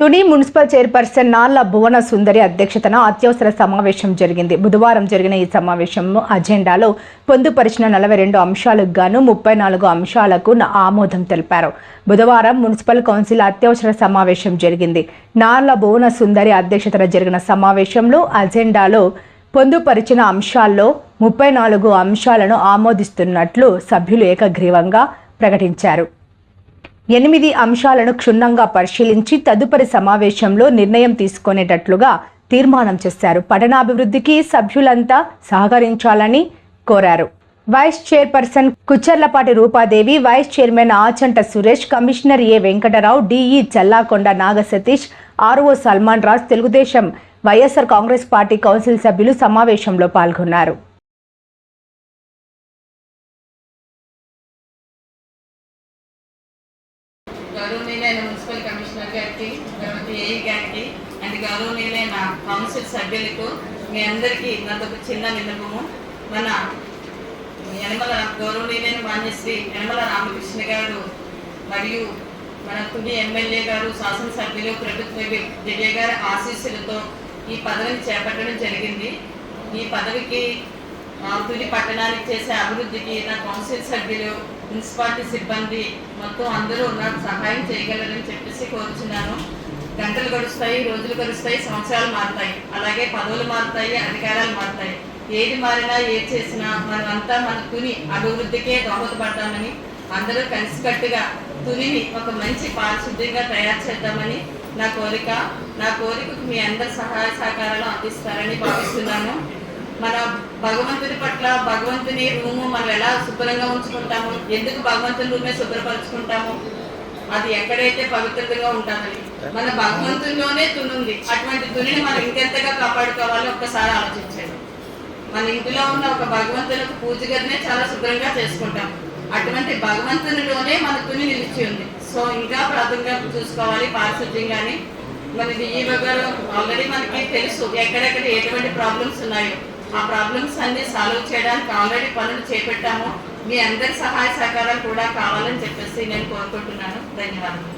Tuni municipal chairperson Nalla Bhuvana Sundari అధ్యక్షతన అత్యవసర సమావేశం జరిగింది. బుధవారం జరిగిన ఈ సమావేశం అజెండాలో పొందుపరిచిన నలభై రెండు అంశాలకు గాను ముప్పై నాలుగు అంశాలకు ఆమోదం తెలిపారు. బుధవారం మున్సిపల్ కౌన్సిల్ అత్యవసర సమావేశం జరిగింది. నార్ల భువన సుందరి అధ్యక్షతన జరిగిన సమావేశంలో అజెండాలో పొందుపరిచిన అంశాల్లో ముప్పై నాలుగు అంశాలను ఆమోదిస్తున్నట్లు సభ్యులు ఏకగ్రీవంగా ప్రకటించారు. ఎనిమిది అంశాలను క్షుణ్ణంగా పరిశీలించి తదుపరి సమావేశంలో నిర్ణయం తీసుకునేటట్లుగా తీర్మానం చేశారు. పట్టణాభివృద్ధికి సభ్యులంతా సహకరించాలని కోరారు. Vice chairperson Kuchcharlapati Rupadevi vice chairman Achanta Suresh commissioner A Venkatarao DE Challakonda Naga Satish RO Salman Raj Telugu Desam YSR Congress party council సభ్యులు సమావేశంలో పాల్గొన్నారు. గౌరవనీయులైన మున్సిపల్ కమిషనర్ గారికి తర్వాత ఏఈ గారికి అండ్ గౌరవనీయులైన కౌన్సిల్ సభ్యులకు మీ అందరికీ నాదొక చిన్న విన్నపము. మన యనమల గౌరవనీయులైన మాన్యశ్రీ యనమల రామకృష్ణ గారు మరియు మన తుది ఎమ్మెల్యే గారు శాసనసభ్యులు ప్రభుత్వ దివ్య గారి ఆశీస్సులతో ఈ పదవిని చేపట్టడం జరిగింది. ఈ పదవికి తుది పట్టణానికి చేసే అభివృద్ధికి నా కౌన్సిల్ సభ్యులు మున్సిపాలిటీ సిబ్బంది మొత్తం అందరూ నాకు సహాయం చేయగలరని చెప్పేసి కోరుచున్నాను. గంటలు గడుస్తాయి రోజులు గడుస్తాయి సంవత్సరాలు మారుతాయి. అలాగే పదవులు మారుతాయి అధికారాలు మారుతాయి. ఏది మారినా ఏది చేసినా మనమంతా మన తుని అభివృద్ధికే దోహదపడతామని అందరూ కలిసికట్టుగా తునిని ఒక మంచి పారిశుద్ధ్యంగా తయారు చేద్దామని నా కోరిక. నా కోరికకు మీ అందరి సహాయ సహకారాలు అందిస్తారని భావిస్తున్నాను. మన భగవంతుని పట్ల భగవంతుని రూము మనం ఎలా శుభ్రంగా ఉంచుకుంటాము? ఎందుకు భగవంతుని రూమే శుభ్రపరచుకుంటాము? అది ఎక్కడైతే పవిత్రతగా ఉంటామని మన భగవంతునిలోనే తునుంది అటువంటి తునిని మనం ఇంకెంతగా కాపాడుకోవాలో ఒక్కసారి ఆలోచించండి. మన ఇంటిలో ఉన్న ఒక భగవంతునికి పూజ గదినే చాలా శుభ్రంగా చేసుకుంటాం. అటువంటి భగవంతునిలోనే మన తుని నిలిచి ఉంది. సో ఇంకా ప్రాథమికంగా చూసుకోవాలి పారిశుద్ధ్యంగాని. మన డిఈఓ గారు ఆల్రెడీ మనకి తెలుసు. ఎక్కడెక్కడ ఎటువంటి ప్రాబ్లమ్స్ ఉన్నాయో. ఆ ప్రాబ్లమ్స్ అన్ని సాల్వ్ చేయడానికి ఆల్రెడీ పనులు చేపట్టాము. మీ అందరి సహాయ సహకారాలు కూడా కావాలని చెప్పేసి నేను కోరుకుంటున్నాను. ధన్యవాదాలు